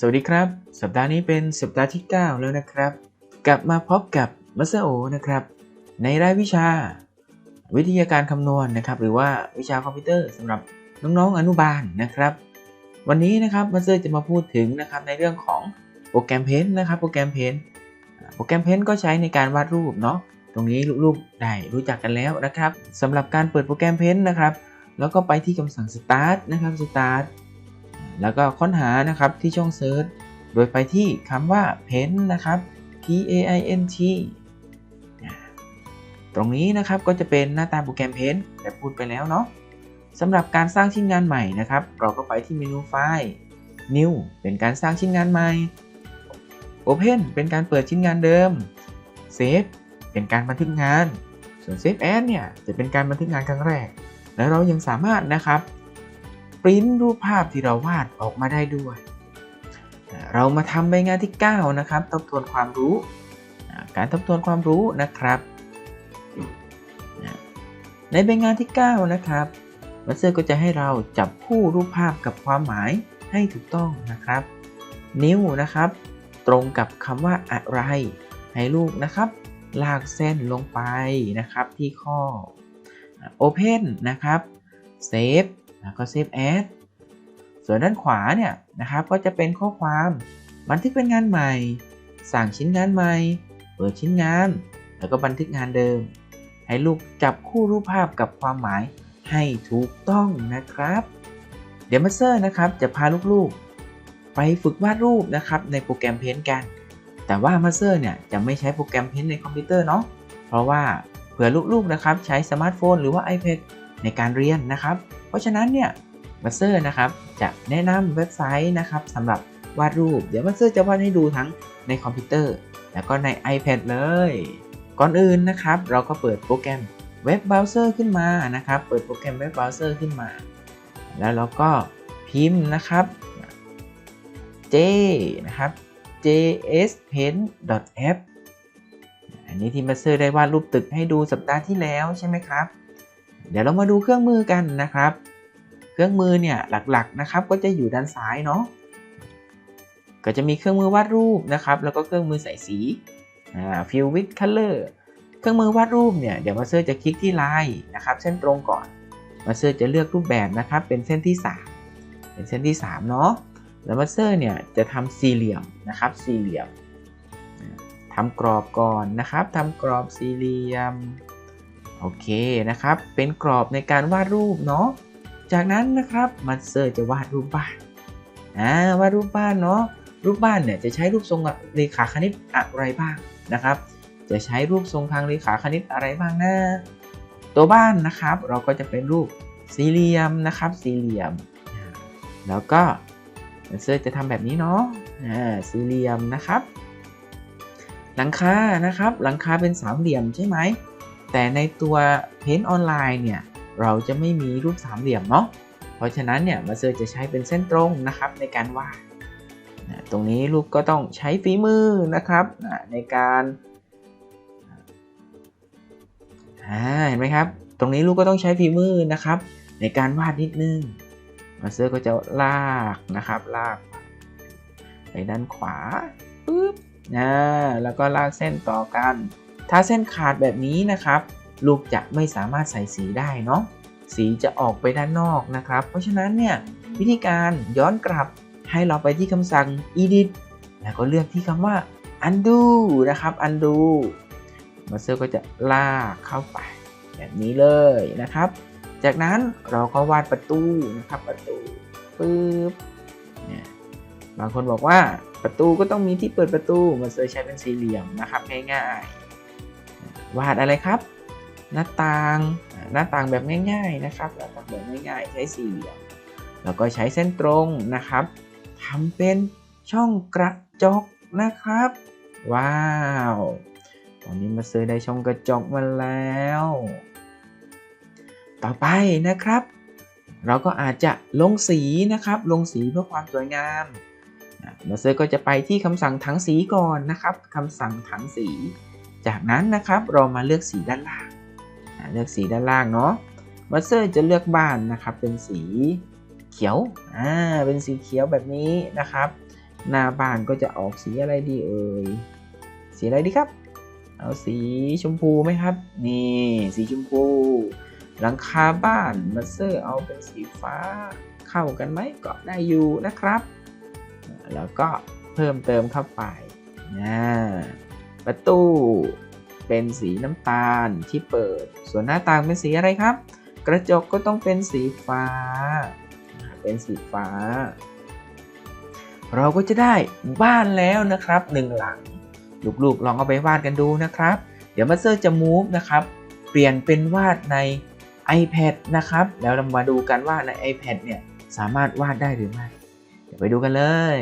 สวัสดีครับ สัปดาห์นี้เป็นสัปดาห์ที่ 9 แล้วนะครับ กลับมาพบกับมัสโอนะครับ ในรายวิชา วิทยาการคำนวณนะครับ หรือว่าวิชาคอมพิวเตอร์สำหรับน้องๆอนุบาลนะครับ วันนี้นะครับมัสเตอร์จะมาพูดถึงนะครับในเรื่องของโปรแกรมเพนนะครับโปรแกรมเพนโปรแกรมเพนก็ใช้ในการวาดรูปเนาะตรงนี้ลูกๆได้รู้จักกันแล้วนะครับสำหรับการเปิดโปรแกรมเพนนะครับ แล้วก็ไปที่คำสั่ง start นะครับ start แล้วก็ค้นหานะครับที่ช่อง search โดยไปที่คำว่า pen นะครับ p a i n t ตรงนี้นะครับก็จะเป็นหน้าตาโปรแกรม pen แต่พูดไปแล้วเนาะสำหรับการสร้างชิ้นงานใหม่นะครับ เราก็ไปที่เมนูไฟล์ new เป็นการสร้างชิ้นงานใหม่ open เป็นการเปิดชิ้นงานเดิม save เป็นการบันทึกงาน ส่วน save as เนี่ยจะเป็นการบันทึกงานครั้งแรก แล้วเรายังสามารถนะครับ ริ้นรูปภาพที่เราวาดออกมาได้ด้วย เรามาทำใบงานที่ 9 นะครับ ทบทวนความรู้ การทบทวนความรู้นะครับ ในใบงานที่ 9 นะครับมัสเตอร์ก็จะให้เราจับคู่รูปภาพกับความหมายให้ถูกต้องนะครับ นิ้วนะครับ ตรงกับคำว่าอะไร ให้ลูกนะครับ ลากเส้นลงไปนะครับที่ข้อ Open นะครับ Save แล้วก็ Save As ส่วนด้านขวาเนี่ยนะครับก็จะเป็นข้อความบันทึกเป็นงานใหม่ สั่งชิ้นงานใหม่ เปิดชิ้นงาน แล้วก็บันทึกงานเดิม ให้ลูกจับคู่รูปภาพกับความหมายให้ถูกต้องนะครับ เดี๋ยวมาเตอร์นะครับจะพาลูกๆ ไปฝึกวาดรูปนะครับในโปรแกรมเพ้นกัน แต่ว่ามาเตอร์เนี่ยจะไม่ใช้โปรแกรมเพ้นในคอมพิวเตอร์เนาะเพราะว่าเผื่อลูกๆนะครับใช้สมาร์ทโฟนหรือว่า iPad ในการเรียนนะครับ ราะฉะนั้นเนี่ยมาสเตอร์นะครับจะแนะนำเว็บไซต์นะครับสำหรับวาดรูป เดี๋ยวมาสเตอร์จะวาดให้ดูทั้งในคอมพิวเตอร์ แล้วก็ใน iPad เลย ก่อนอื่นนะครับ เราก็เปิดโปรแกรมเว็บเบราว์เซอร์ขึ้นมานะครับ เปิดโปรแกรมเว็บเบราว์เซอร์ขึ้นมา แล้วเราก็พิมพ์นะครับ j นะครับ jspaint.app อันนี้ที่มาเตอร์ได้วาดรูปตึกให้ดูสัปดาห์ที่แล้วใช่ไหมครับ เดี๋ยวเรามาดูเครื่องมือกันนะครับ เครื่องมือเนี่ยหลักๆนะครับก็จะอยู่ด้านซ้ายเนาะก็จะมีเครื่องมือวาดรูปนะครับ แล้วก็เครื่องมือใส่สีอ่า fill with color เครื่องมือวาดรูปเนี่ยเดี๋ยวมาเตอร์จะคลิกที่ลายนะครับเส้นตรงก่อนมาเตอร์จะเลือกรูปแบบนะครับ เป็นเส้นที่ 3 เป็นเส้นที่3เนาะแล้วมาเตอร์เนี่ยจะทำสี่เหลี่ยมนะครับสี่เหลี่ยมทำกรอบก่อนนะครับทำกรอบสี่เหลี่ยม โอเคนะครับ เป็นกรอบในการวาดรูปเนาะ จากนั้นนะครับมาสเตอร์จะวาดรูปบ้านอ่าวาดรูปบ้านเนาะ รูปบ้านเนี่ยจะใช้รูปทรงเรขาคณิตอะไรบ้างนะครับ จะใช้รูปทรงทางเรขาคณิตอะไรบ้างนะ ตัวบ้านนะครับเราก็จะเป็นรูปสี่เหลี่ยมนะครับ สี่เหลี่ยม แล้วก็เซอร์จะทำแบบนี้เนาะอ่าสี่เหลี่ยมนะครับ หลังคานะครับ หลังคาเป็นสามเหลี่ยมใช่ไหม แต่ในตัวเพนออนไลน์เนี่ยเราจะไม่มีรูปสามเหลี่ยมเนาะเพราะฉะนั้นเนี่ยมาเซอร์จะใช้เป็นเส้นตรงนะครับในการวาดตรงนี้ลูกก็ต้องใช้ฝีมือนะครับในการเห็นไหมครับ ตรงนี้ลูกก็ต้องใช้ฝีมือนะครับ ในการวาดนิดนึงมาเตอร์ก็จะลากนะครับลากไปด้านขวาปึ๊บนะแล้วก็ลากเส้นต่อกัน ถ้าเส้นขาดแบบนี้นะครับ ลูกจะไม่สามารถใส่สีได้เนาะสีจะออกไปด้านนอกนะครับ เพราะฉะนั้นเนี่ยวิธีการย้อนกลับให้เราไปที่คำสั่ง edit แล้วก็เลือกที่คำว่า undo นะครับ undo มาเตอร์ก็จะลากเข้าไป แบบนี้เลยนะครับ จากนั้นเราก็วาดประตูนะครับประตูปึ๊บเนี่ยบางคนบอกว่าประตูก็ต้องมีที่เปิดประตูมาเตอร์ใช้เป็นสี่เหลี่ยมนะครับง่ายๆ วาดอะไรครับ หน้าต่างหน้าต่างแบบง่าย ๆนะครับหน้าต่างแบบง่ายๆ ใช้สี่เหลี่ยมแล้วก็ใช้เส้นตรงนะครับทำเป็นช่องกระจกนะครับ ว้าว ตอนนี้มาซื้อได้ช่องกระจกมาแล้ว ต่อไปนะครับ เราก็อาจจะลงสีนะครับ ลงสีเพื่อความสวยงามมาเซอร์ก็จะไปที่คำสั่งถังสีก่อนนะครับคำสั่งถังสี จากนั้นนะครับเรามาเลือกสีด้านล่างเลือกสีด้านล่างเนาะมาเซอร์จะเลือกบ้านนะครับเป็นสีเขียวอ่าเป็นสีเขียวแบบนี้นะครับ หน้าบ้านก็จะออกสีอะไรดีเอ่ยสีอะไรดีครับ เอาสีชมพูไหมครับ นี่สีชมพู หลังคาบ้านมาสเตอร์เอาเป็นสีฟ้าเข้ากันไหมก็ได้อยู่นะครับ แล้วก็เพิ่มเติมเข้าไปนะ ประตูเป็นสีน้ำตาลที่เปิด ส่วนหน้าต่างเป็นสีอะไรครับ กระจกก็ต้องเป็นสีฟ้า เป็นสีฟ้า เราก็จะได้บ้านแล้วนะครับหนึ่งหลัง ลูกๆลองเอาไปวาดกันดูนะครับ เดี๋ยวมาสเตอร์จะ move นะครับ เปลี่ยนเป็นวาดใน iPad นะครับ แล้วเรามาดูกันว่าใน iPad เนี่ยสามารถวาดได้หรือไม่ เดี๋ยวไปดูกันเลย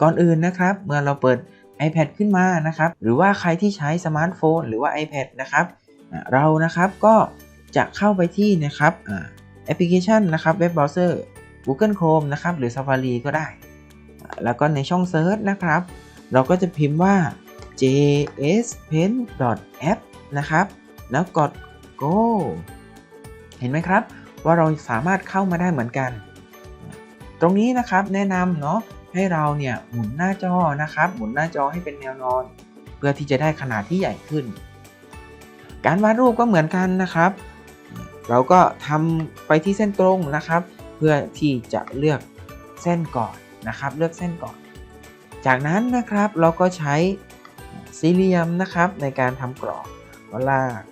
ก่อนอื่นนะครับ เมื่อเราเปิด iPad ขึ้นมานะครับ หรือว่าใครที่ใช้สมาร์ทโฟนหรือว่า iPad นะครับ เรานะครับก็จะเข้าไปที่นะครับแอปพลิเคชันนะครับเว็บเบราว์เซอร์ Google Chrome นะครับหรือ Safari ก็ได้ แล้วก็ในช่อง Search นะครับ เราก็จะพิมพ์ว่า jspen.app นะครับ แล้วกด go เห็นไหมครับ ว่าเราสามารถเข้ามาได้เหมือนกัน ตรงนี้นะครับแนะนำเนาะ ให้เราเนี่ยหมุนหน้าจอนะครับ หมุนหน้าจอให้เป็นแนวนอน เพื่อที่จะได้ขนาดที่ใหญ่ขึ้น การวาดรูปก็เหมือนกันนะครับ เราก็ทำไปที่เส้นตรงนะครับ เพื่อที่จะเลือกเส้นก่อนนะครับ เลือกเส้นก่อน จากนั้นนะครับเราก็ใช้สี่เหลี่ยมนะครับในการทำกรอบก็ลาก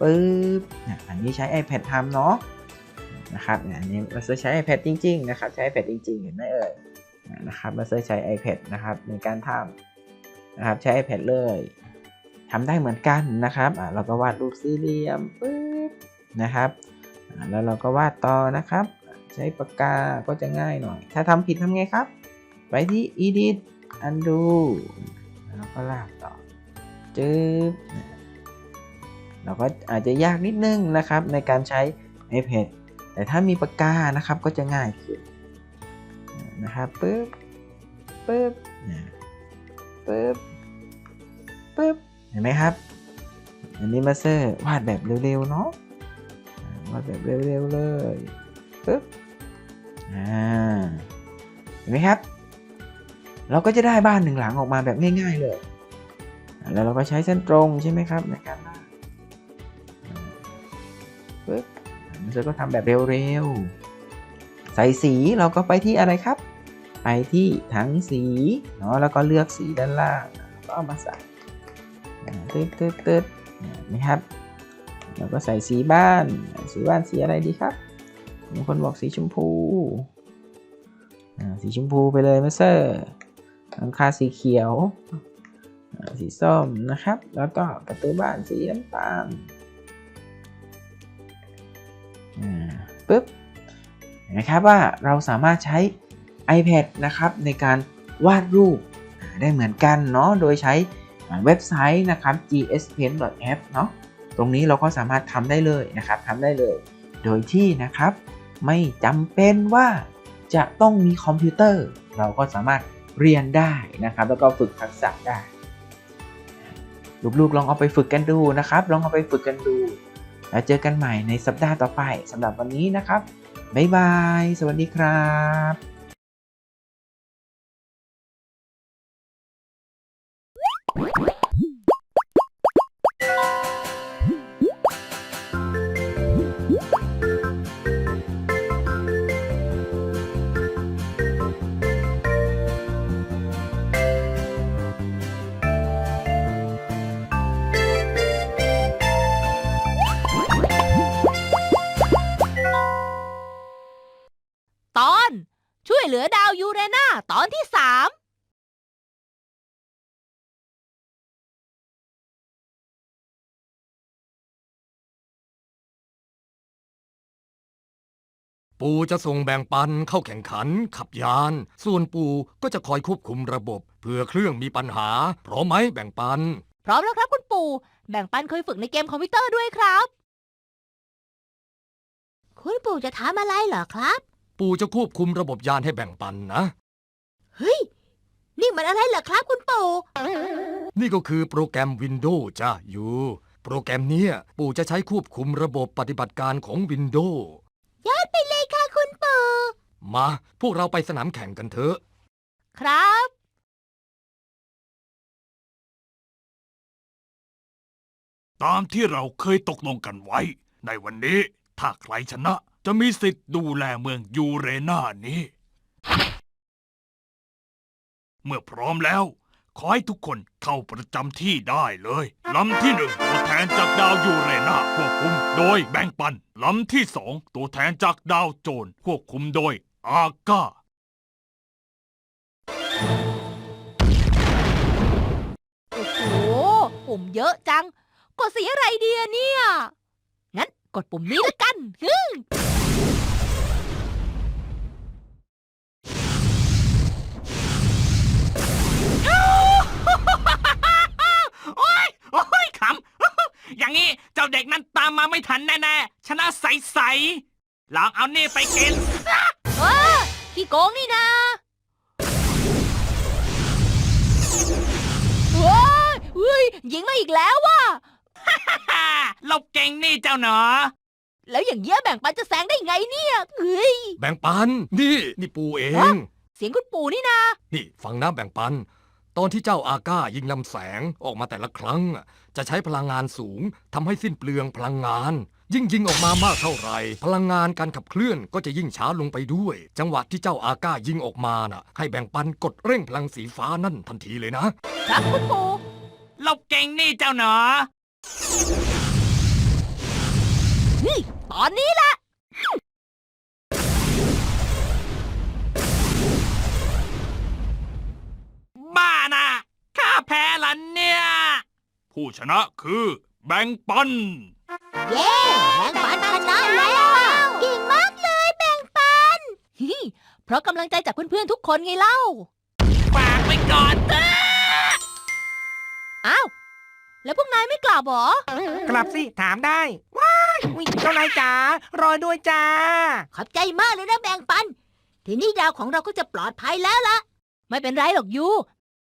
ปึ๊บอันนี้ใช้ iPad ทำเนาะนะครับอันนี้เราจะใช้ iPad จริง ๆ นะครับ ใช้ iPad จริง ๆ เห็นไหมเอ่ย นะครับเราใช้ iPad นะครับในการทำนะครับใช้ iPad เลยทำได้เหมือนกันนะครับเราก็วาดรูปสี่เหลี่ยมปึ๊บนะครับแล้วเราก็วาดต่อนะครับ ใช้ปากกาก็จะง่ายหน่อย ถ้าทำผิดทำไงครับ ไปที่ edit undo แล้วก็ลากต่อจึ๊บเราก็อาจจะยากนิดนึงนะครับในการใช้ iPad แต่ถ้ามีปากกานะครับก็จะง่ายขึ้น นะครับปึ๊บปึ๊บนี่ยปึ๊บปึ๊บเห็นไหมครับ อันนี้มาเตอร์วาดแบบเร็วๆเนาะวาดแบบเร็วๆเลยปึ๊บอ่าเห็นไหมครับ เราก็จะได้บ้านหนึ่งหลังออกมาแบบง่ายๆเลย แล้วเราก็ใช้เส้นตรงใช่ไหมครับในการลากปึ๊บมันจะก็ทำแบบเร็วๆใส่สีเราก็ไปที่อะไรครับ ไปที่ถังสีเนาะแล้วก็เลือกสีด้านล่างก็เอามาใส่ตึ๊ดตึ๊ดตึ๊ดนะครับแล้วก็ใส่สีบ้าน สีบ้านสีอะไรดีครับบางคนบอกสีชมพูอ่าสีชมพูไปเลยมาสเตอร์หลังคาสีเขียว สีส้มนะครับ แล้วก็ประตูบ้านสีน้ำตาลอ่าปึ๊บเห็นไหมครับว่าเราสามารถใช้ iPad นะครับในการวาดรูปได้เหมือนกันเนาะโดยใช้เว็บไซต์นะครับ gspen.app เนาะตรงนี้เราก็สามารถทำได้เลยนะครับทำได้เลย โดยที่นะครับไม่จำเป็นว่าจะต้องมีคอมพิวเตอร์ เราก็สามารถเรียนได้นะครับ แล้วก็ฝึกทักษะได้ ลูกๆลองเอาไปฝึกกันดูนะครับ ลองเอาไปฝึกกันดู แล้วเจอกันใหม่ในสัปดาห์ต่อไปสำหรับวันนี้นะครับ บ๊ายบาย สวัสดีครับ ช่วยเหลือดาวยูเรนาตอนที่สามปู่จะส่งแบ่งปันเข้าแข่งขัน ขับยาน ส่วนปู่ก็จะคอยควบคุมระบบเผื่อเครื่องมีปัญหา พร้อมไหมแบ่งปัน พร้อมแล้วครับคุณปู่ แบ่งปันเคยฝึกในเกมคอมพิวเตอร์ด้วยครับ คุณปู่จะทำอะไรเหรอครับ ปู่จะควบคุมระบบยานให้แบ่งปันนะ เฮ้ย นี่มันอะไรเหรอครับคุณปู่ นี่ก็คือโปรแกรม Windows จ้าอยู่ โปรแกรมเนี้ยปู่จะใช้ควบคุมระบบปฏิบัติการของ Windows ยอดไปเลยค่ะคุณปู่ มา พวกเราไปสนามแข่งกันเถอะ ครับ ตามที่เราเคยตกลงกันไว้ ในวันนี้ถ้าใครชนะ จะมีสิทธิ์ดูแลเมืองยูเรนานี้ เมื่อพร้อมแล้ว ขอให้ทุกคนเข้าประจำที่ได้เลยลำที่หนึ่งตัวแทนจากดาวยูเรนาควบคุมโดยแบงปันลำที่สองตัวแทนจากดาวโจรควบคุมโดยอาก้าโอ้โหปุ่มเยอะจัง กดสีอะไรดีอะเนี่ย งั้นกดปุ่มนี้ละกันฮึ จ้าเด็กนั้นตามมาไม่ทันแน่ๆ ชนะใสๆลองเอานี่ไปกิน เออขี้โกงนี่นะเฮ้ยเฮ้ยยิงมาอีกแล้วว่ะฮ่าหลบเก่งนี่เจ้าหนอ แล้วอย่างเงี้ยแบ่งปันจะแซงได้ไงเนี่ยเฮ้ย แบ่งปัน นี่ นี่ปู่เองฮะเสียงคุณปู่นี่นะ นี่ฟังนะแบ่งปัน ตอนที่เจ้าอาก้ายิงลำแสงออกมาแต่ละครั้งอะจะใช้พลังงานสูงทำให้สิ้นเปลืองพลังงาน ยิ่งยิงออกมามากเท่าไหร่พลังงานการขับเคลื่อนก็จะยิ่งช้าลงไปด้วย จังหวะที่เจ้าอาก้ายิงออกมาน่ะ ให้แบ่งปันกดเร่งพลังสีฟ้านั่นทันทีเลยนะครับคุณปู่หลบเก่งนี่เจ้าหนอนี่ตอนนี้ละ ผู้ชนะคือแบ่งปัน เย้แบ่งปันชนะแล้วเก่งมากเลยแบ่งปันฮิเพราะกำลังใจจากเพื่อนๆทุกคนไงเล่า ฝากไปก่อนเถอะอ้าว แล้วพวกนายไม่กลับเหรอกลับสิ ถามได้ ว้ายอุ๊ยเจ้านายจ๋ารอด้วยจ้า ขอบใจมากเลยนะแบ่งปัน ทีนี้ดาวของเราก็จะปลอดภัยแล้วล่ะไม่เป็นไรหรอกยู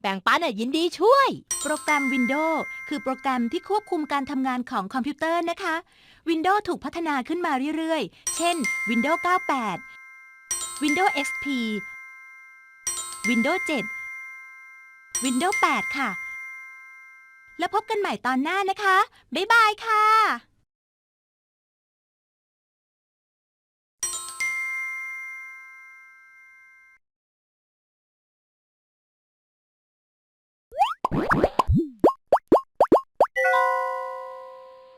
แบ่งปันน่ะยินดีช่วย โปรแกรม Windows คือโปรแกรมที่ควบคุมการทำงานของคอมพิวเตอร์นะคะ Windows ถูกพัฒนาขึ้นมาเรื่อยๆ เช่น Windows 98 Windows XP Windows 7 Windows 8 ค่ะ แล้วพบกันใหม่ตอนหน้านะคะ บ๊ายบายค่ะ